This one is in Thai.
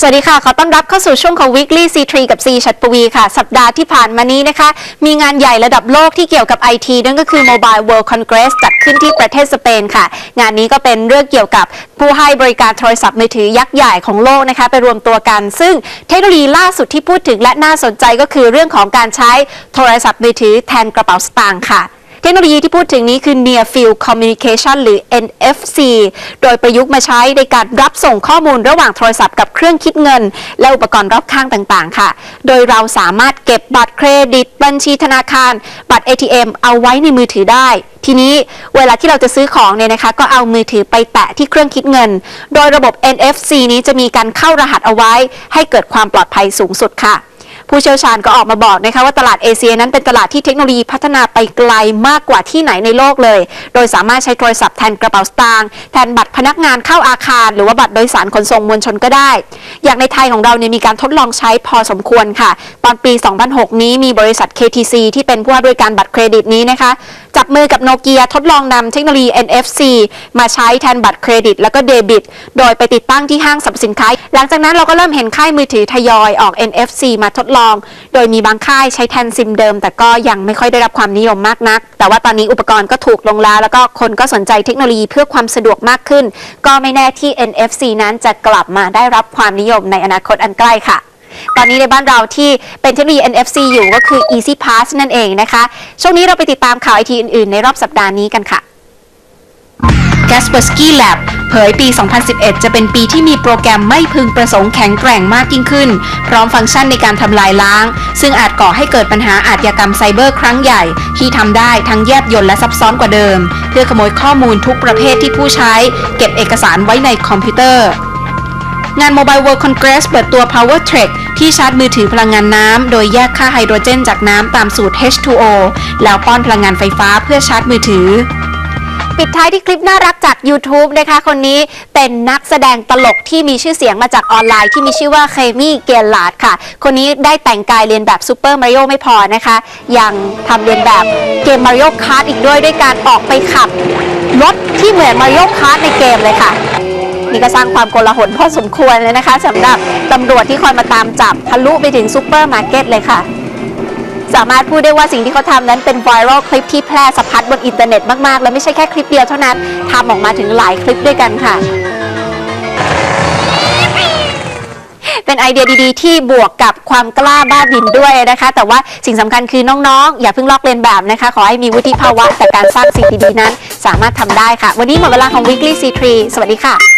สวัสดีค่ะ ขอต้อนรับเข้าสู่ช่วงของ Weekly C3 กับ C ชัดปวีค่ะ สัปดาห์ที่ผ่านมานี้นะคะ มีงานใหญ่ระดับโลกที่เกี่ยวกับ IT นั่นก็คือ Mobile World Congress จัดขึ้นที่ประเทศสเปนค่ะ งานนี้ก็เป็นเรื่องเกี่ยวกับผู้ให้บริการโทรศัพท์มือถือยักษ์ใหญ่ของโลกนะคะ ไปรวมตัวกัน ซึ่งเทคโนโลยีล่าสุดที่พูดถึงและน่าสนใจก็คือเรื่องของการใช้โทรศัพท์มือถือแทนกระเป๋าสตางค์ค่ะ ทคโนโลยีที่พูดถึงนี้คือ Near Field Communication หรือ NFC โดยประยุกต์มาใช้ในการรับส่งข้อมูลระหว่างโทรศัพท์กับเครื่องคิดเงิน และอุปกรณ์รอบข้างต่างๆ ค่ะ โดยเราสามารถเก็บบัตรเครดิต บัญชีธนาคาร บัตร ATM เอาไว้ในมือถือได้ทีนี้เวลาที่เราจะซื้อของเนี่ยนะคะ ก็เอามือถือไปแตะที่เครื่องคิดเงิน โดยระบบ NFC นี้จะมีการเข้ารหัสเอาไว้ ให้เกิดความปลอดภัยสูงสุดค่ะ ผู้เชี่ยวชาญก็ออกมาบอกนะคะว่าตลาดเอเชียนั้นเป็นตลาดที่เทคโนโลยีพัฒนาไปไกลมากกว่าที่ไหนในโลกเลย โดยสามารถใช้โทรศัพท์แทนกระเป๋าสตางค์แทนบัตรพนักงานเข้าอาคาร หรือว่าบัตรโดยสารขนส่งมวลชนก็ได้ อย่างในไทยของเราเนี่ยมีการทดลองใช้พอสมควรค่ะ ตอนปี 2006 นี้มีบริษัท KTC ที่เป็นผู้ให้บริการบัตรเครดิตนี้นะคะ จับมือกับโนเกียทดลองนำเทคโนโลยี NFC มาใช้แทนบัตรเครดิต แล้วก็เดบิต โดยไปติดตั้งที่ห้างสรรพสินค้า หลังจากนั้นเราก็เริ่มเห็นค่ายมือถือทยอยออก NFC มาทดลอง โดยมีบางค่ายใช้แทนซิมเดิม แต่ก็ยังไม่ค่อยได้รับความนิยมมากนัก แต่ว่าตอนนี้อุปกรณ์ก็ถูกลงแล้ว แล้วก็คนก็สนใจเทคโนโลยีเพื่อความสะดวกมากขึ้น ก็ไม่แน่ที่ NFC นั้นจะกลับมาได้รับความนิยมในอนาคตอันใกล้ค่ะ ตอนนี้ในบ้านเราที่เป็นเทคโนโลยี NFC อยู่ก็คือ Easy Pass นั่นเองนะคะ ช่วงนี้เราไปติดตามข่าวไอทีอื่น ๆ ในรอบสัปดาห์นี้กันค่ะ Kaspersky Lab เผยปี 2011 จะเป็นปีที่มีโปรแกรมไม่พึงประสงค์แข็งแกร่งมากยิ่งขึ้น พร้อมฟังก์ชันในการทำลายล้าง ซึ่งอาจก่อให้เกิดปัญหาอาชญากรรมไซเบอร์ครั้งใหญ่ ที่ทำได้ทั้งแยบยลและซับซ้อนกว่าเดิม เพื่อขโมยข้อมูลทุกประเภทที่ผู้ใช้ เก็บเอกสารไว้ในคอมพิวเตอร์ งาน Mobile World Congress เปิดตัว Power Trek ที่ชาร์จมือถือพลังงานน้ำ โดยแยกค่าไฮโดรเจนจากน้ำตามสูตร H2O แล้วป้อนพลังงานไฟฟ้าเพื่อชาร์จมือถือ ปิดท้ายที่คลิปน่ารักจาก YouTube นะคะ คนนี้เป็นนักแสดงตลกที่มีชื่อเสียงมาจากออนไลน์ที่มีชื่อว่าเคมี่เกียร์ลาดค่ะ คนนี้ได้แต่งกายเรียนแบบซูเปอร์มาริโอไม่พอนะคะ ยังทำเรียนแบบเกมมาริโอคาร์ t อีกด้วยด้วยการออกไปขับรถที่เหมือนมาริโอคาร์ t ในเกมเลยค่ะ นี่ก็สร้างความโกลาหลพอสมควรเลยนะคะสำหรับตำรวจที่คอยมาตามจับทะลุไปถึงซูเปอร์มาร์เก็ตเลยค่ะ สามารถพูดได้ว่าสิ่งที่เขาทำนั้นเป็นไวรัลคลิปที่แพร่สะพัดบนอินเทอร์เน็ตมากๆ และไม่ใช่แค่คลิปเดียวเท่านั้นทำออกมาถึงหลายคลิปด้วยกันค่ะเป็นไอเดียดีๆ ที่บวกกับความกล้าบ้าบินด้วยนะคะ แต่ว่าสิ่งสำคัญคือน้องๆ อย่าเพิ่งลอกเลียนแบบนะคะ ขอให้มีวุฒิภาวะแต่การสร้างสิ่งดีๆนั้น สามารถทำได้ค่ะ วันนี้หมดเวลาของ Weekly C3 สวัสดีค่ะ